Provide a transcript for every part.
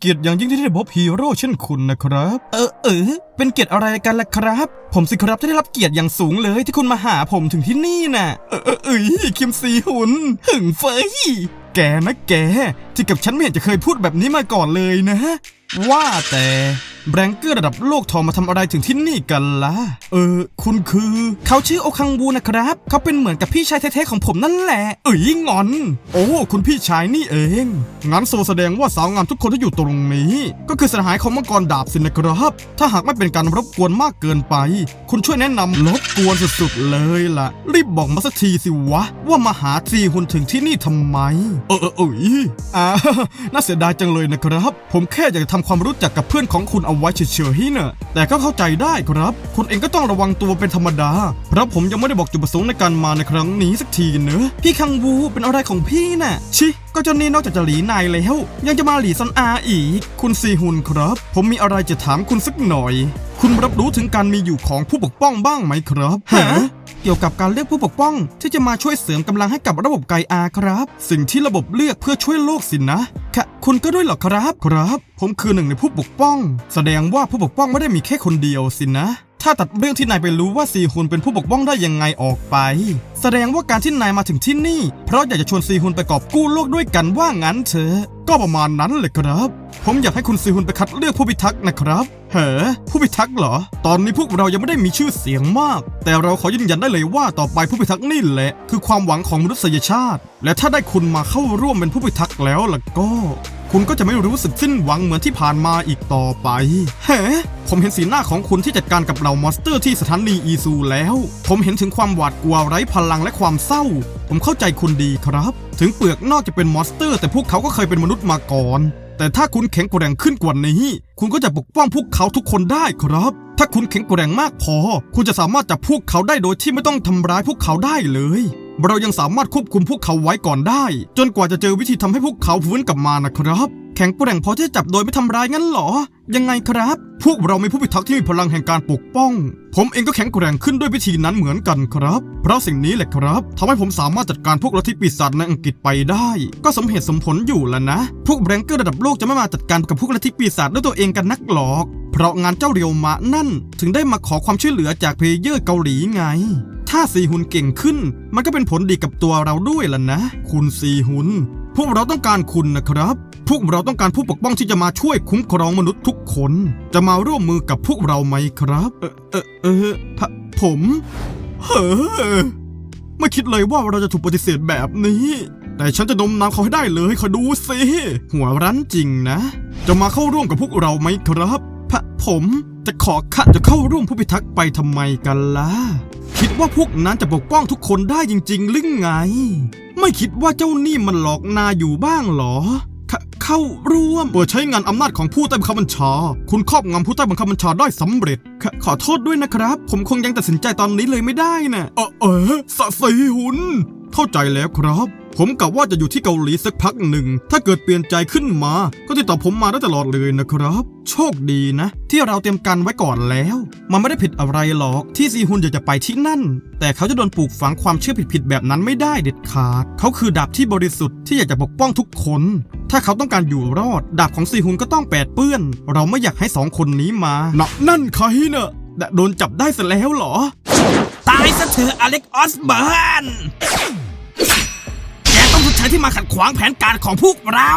เกียรติอย่างยิ่งที่ได้พบฮีโร่เช่นคุณนะครับ เออเออเป็นเกียรติอะไรกันล่ะครับ ผมสิครับที่ได้รับเกียรติอย่างสูงเลยที่คุณมาหาผมถึงที่นี่น่ะ เออเออเอยคิมซีหุนหึงเฟยแกนะแก ที่กับฉันไม่เห็นจะเคยพูดแบบนี้มาก่อนเลยนะ ว่าแต่ แบงเกอร์ระดับโลกทองมาทำอะไรถึงที่นี่กันล่ะ เออ คุณคือ เขาชื่อโอคังบูนะครับ เขาเป็นเหมือนกับพี่ชายแท้ๆของผมนั่นแหละ เอ้ยงอน โอ้ คุณพี่ชายนี่เอง งั้นโซแสดงว่าสาวงามทุกคนที่อยู่ตรงนี้ ก็คือสหายของมังกรดาบสินะครับ ถ้าหากไม่เป็นการรบกวนมากเกินไป คุณช่วยแนะนำรบกวนสุดๆเลยล่ะ รีบบอกมาสักทีสิวะ ว่ามาหาซีหุนถึงที่นี่ทำไม เออเออเอยอ่าน่าเสียดายจังเลยนะครับ ผมแค่อยากจะทำความรู้จักกับเพื่อนของคุณเอาไว้เฉยๆน่ะแต่ก็เข้าใจได้ครับ คุณเองก็ต้องระวังตัวเป็นธรรมดา เพราะผมยังไม่ได้บอกจุดประสงค์ในการมาในครั้งนี้สักทีเนอะพี่คังวูเป็นอะไรของพี่น่ะชิก็เจ้านี่นอกจากจะหลีนายแล้ว ยังจะมาหลีซอนอาอีก คุณซีฮุนครับ ผมมีอะไรจะถามคุณสักหน่อย คุณรับรู้ถึงการมีอยู่ของผู้ปกป้องบ้างไหมครับฮะเกี่ยวกับการเลือกผู้ปกป้อง ที่จะมาช่วยเสริมกำลังให้กับระบบไกอาครับ สิ่งที่ระบบเลือกเพื่อช่วยโลกสินนะค่ะคุณก็ด้วยเหรอครับครับ ผมคือหนึ่งในผู้ปกป้อง แสดงว่าผู้ปกป้องไม่ได้มีแค่คนเดียวสินะ ถ้าตัดเรื่องที่นายไปรู้ว่าซีฮุนเป็นผู้ปกป้องได้ยังไงออกไป แสดงว่าการที่นายมาถึงที่นี่ เพราะอยากจะชวนซีฮุนไปกอบกู้โลกด้วยกันว่างั้นเถอะก็ประมาณนั้นเลยครับ ผมอยากให้คุณซีฮุนไปคัดเลือกผู้พิทักษ์นะครับเฮ้ผู้พิทักษ์เหรอ ตอนนี้พวกเรายังไม่ได้มีชื่อเสียงมาก แต่เราขอยืนยันได้เลยว่าต่อไปผู้พิทักษ์นี่แหละ คือความหวังของมนุษยชาติ และถ้าได้คุณมาเข้าร่วมเป็นผู้พิทักษ์แล้วล่ะก็ คุณก็จะไม่รู้สึกสิ้นหวังเหมือนที่ผ่านมาอีกต่อไปเฮ้ผมเห็นสีหน้าของคุณที่จัดการกับเหล่ามอนสเตอร์ที่สถานีอีซูแล้ว ผมเห็นถึงความหวาดกลัวไร้พลังและความเศร้า ผมเข้าใจคุณดีครับ ถึงเปลือกนอกจะเป็นมอนสเตอร์ แต่พวกเขาก็เคยเป็นมนุษย์มาก่อน แต่ถ้าคุณแข็งแกร่งขึ้นกว่านี้ คุณก็จะปกป้องพวกเขาทุกคนได้ครับ ถ้าคุณแข็งแกร่งมากพอ คุณจะสามารถจับพวกเขาได้โดยที่ไม่ต้องทำร้ายพวกเขาได้เลย เรายังสามารถควบคุมพวกเขาไว้ก่อนได้ จนกว่าจะเจอวิธีทำให้พวกเขาฟื้นกลับมานะครับ แข็งแกร่งพอที่จะจับโดยไม่ทำร้ายงั้นเหรอ ยังไงครับ พวกเรามีผู้พิทักษ์ที่มีพลังแห่งการปกป้อง ผมเองก็แข็งแกร่งขึ้นด้วยวิธีนั้นเหมือนกันครับ เพราะสิ่งนี้แหละครับทำให้ผมสามารถจัดการพวกลัทธิปีศาจในอังกฤษไปได้ ก็สมเหตุสมผลอยู่แล้วนะ พวกแบงเกอร์ระดับโลกจะไม่มาจัดการกับพวกลัทธิปีศาจด้วยตัวเองกันนักหรอก เพราะงานเจ้าเรียวมะนั่น ถึงได้มาขอความช่วยเหลือจากเพลเยอร์เกาหลีไง ถ้าซีฮุนเก่งขึ้น มันก็เป็นผลดีกับตัวเราด้วยล่ะนะ คุณซีฮุน พวกเราต้องการคุณนะครับ พวกเราต้องการผู้ปกป้องที่จะมาช่วยคุ้มครองมนุษย์ทุกคน จะมาร่วมมือกับพวกเราไหมครับ เออเออเออผผมเฮ้อไม่คิดเลยว่าเราจะถูกปฏิเสธแบบนี้ แต่ฉันจะนมน้ำเขาให้ได้เลยขอดูสิ หัวรั้นจริงนะ จะมาเข้าร่วมกับพวกเราไหมครับผผมจะขอข้าจะเข้าร่วมผู้พิทักษ์ไปทำไมกันล่ะ คิดว่าพวกนั้นจะปกป้องทุกคนได้จริง ๆ หรือไง ไม่คิดว่าเจ้านี่มันหลอกนายอยู่บ้างเหรอเขเข้าร่วมเปิดใช้งานอำนาจของผู้ใต้บังคับบัญชา คุณครอบงำผู้ใต้บังคับบัญชาได้สำเร็จขขอโทษด้วยนะครับ ผมคงยังตัดสินใจตอนนี้เลยไม่ได้นะเออเออสะสีหุน เข้าใจแล้วครับ ผมกะว่าจะอยู่ที่เกาหลีสักพักหนึ่ง ถ้าเกิดเปลี่ยนใจขึ้นมา ก็ติดต่อผมมาได้ตลอดเลยนะครับ โชคดีนะ ที่เราเตรียมกันไว้ก่อนแล้ว มันไม่ได้ผิดอะไรหรอกที่ซีฮุนอยากจะไปที่นั่น แต่เขาจะโดนปลูกฝังความเชื่อผิดๆแบบนั้นไม่ได้เด็ดขาด เขาคือดาบที่บริสุทธิ์ที่อยากจะปกป้องทุกคน ถ้าเขาต้องการอยู่รอด ดาบของซีฮุนก็ต้องแปดเปื้อน เราไม่อยากให้สองคนนี้มานะนั่นใครเนะ่ะโดนจับได้ซะแล้วเหรอ ตายซะเถอะอเล็กออสเบิร์น ที่มาขัดขวางแผนการของพวกเรา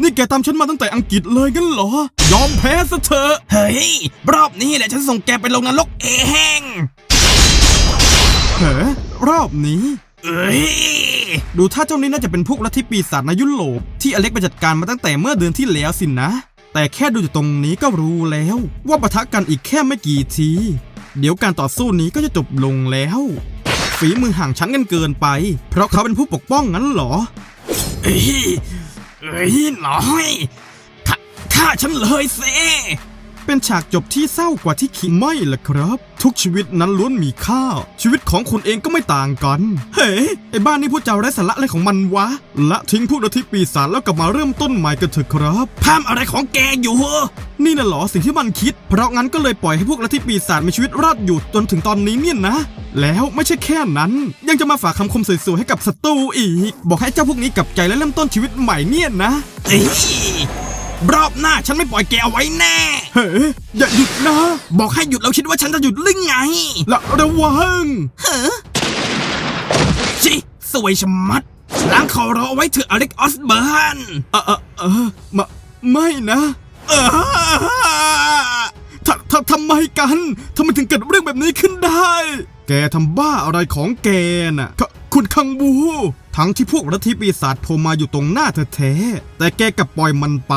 นี่แกตามฉันมาตั้งแต่อังกฤษเลยกันเหรอ ยอมแพ้ซะเถอะ เฮ้ย รอบนี้แหละฉันส่งแกไปลงนรกเองเฮ้รอบนี้ เอ้ย ดูถ้าเจ้านี้น่าจะเป็นพวกลัทธิปีศาจในยุโรปที่อเล็กไปจัดการมาตั้งแต่เมื่อเดือนที่แล้วสินนะ แต่แค่ดูจากตรงนี้ก็รู้แล้ว ว่าปะทะกันอีกแค่ไม่กี่ที เดี๋ยวการต่อสู้นี้ก็จะจบลงแล้วฝีมือห่างชั้นกันเกินไป เพราะเขาเป็นผู้ปกป้องงั้นเหรอ เอ้ยเอ้ยน้อยฆ่าฆ่าฉันเลยเซเป็นฉากจบที่เศร้ากว่าที่คิดไม่ล่ะครับ ทุกชีวิตนั้นล้วนมีค่า ชีวิตของคุณเองก็ไม่ต่างกัน เฮ้ยไอ้บ้านนี้พูดจาไร้สาระอะไรของมันวะ ละทิ้งพวกลัทธิปีศาจแล้วกลับมาเริ่มต้นใหม่กันเถอะครับพามอะไรของแกอยู่นี่น่ะเหรอสิ่งที่มันคิด เพราะงั้นก็เลยปล่อยให้พวกลัทธิปีศาจมีชีวิตรอดอยู่จนถึงตอนนี้เนี่ยนะ แล้วไม่ใช่แค่นั้น ยังจะมาฝากคำคมสวยๆให้กับศัตรูอีก บอกให้เจ้าพวกนี้กลับใจและเริ่มต้นชีวิตใหม่เนี่ยนะเอ้ยรอบหน้าฉันไม่ปล่อยแกเอาไว้แน่ เฮ้ยอย่าหยุดนะ บอกให้หยุดแล้วคิดว่าฉันจะหยุดหรือไงละระวังชิสวยชะมัดล้างคอรอเอาไว้เถอะอเล็กออสเบิร์นเออเออเออมาไม่นะ เออทททำไมกันทำไมถึงเกิดเรื่องแบบนี้ขึ้นได้ แกทำบ้าอะไรของแกน่ะ คุณคังบู ทั้งที่พวกรัฐิปีศาจโทรมาอยู่ตรงหน้าแท้แต่แกกลับปล่อยมันไป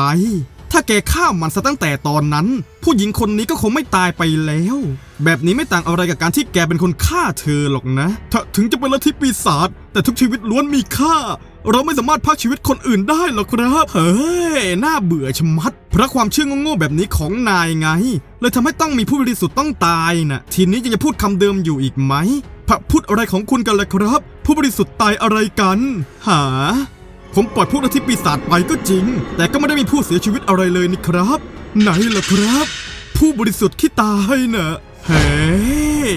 ถ้าแกฆ่ามันซะตั้งแต่ตอนนั้น ผู้หญิงคนนี้ก็คงไม่ตายไปแล้ว แบบนี้ไม่ต่างอะไรกับการที่แกเป็นคนฆ่าเธอหรอกนะถ้าถึงจะเป็นลัทธิปีศาจแต่ทุกชีวิตล้วนมีค่า เราไม่สามารถพากชีวิตคนอื่นได้หรอกครับ เฮ้ย น่าเบื่อชะมัด เพราะความเชื่อโง่ๆแบบนี้ของนายไง เลยทำให้ต้องมีผู้บริสุทธิ์ต้องตายน่ะทีนี้ยังจะพูดคำเดิมอยู่อีกไหมพะพูดอะไรของคุณกันล่ะครับ ผู้บริสุทธิ์ตายอะไรกัน หา ผมปล่อยพวกลัทธิปีศาจไปก็จริง แต่ก็ไม่ได้มีผู้เสียชีวิตอะไรเลยนี่ครับ ไหนล่ะครับ ผู้บริสุทธิ์ที่ตายน่ะ ฮ้ย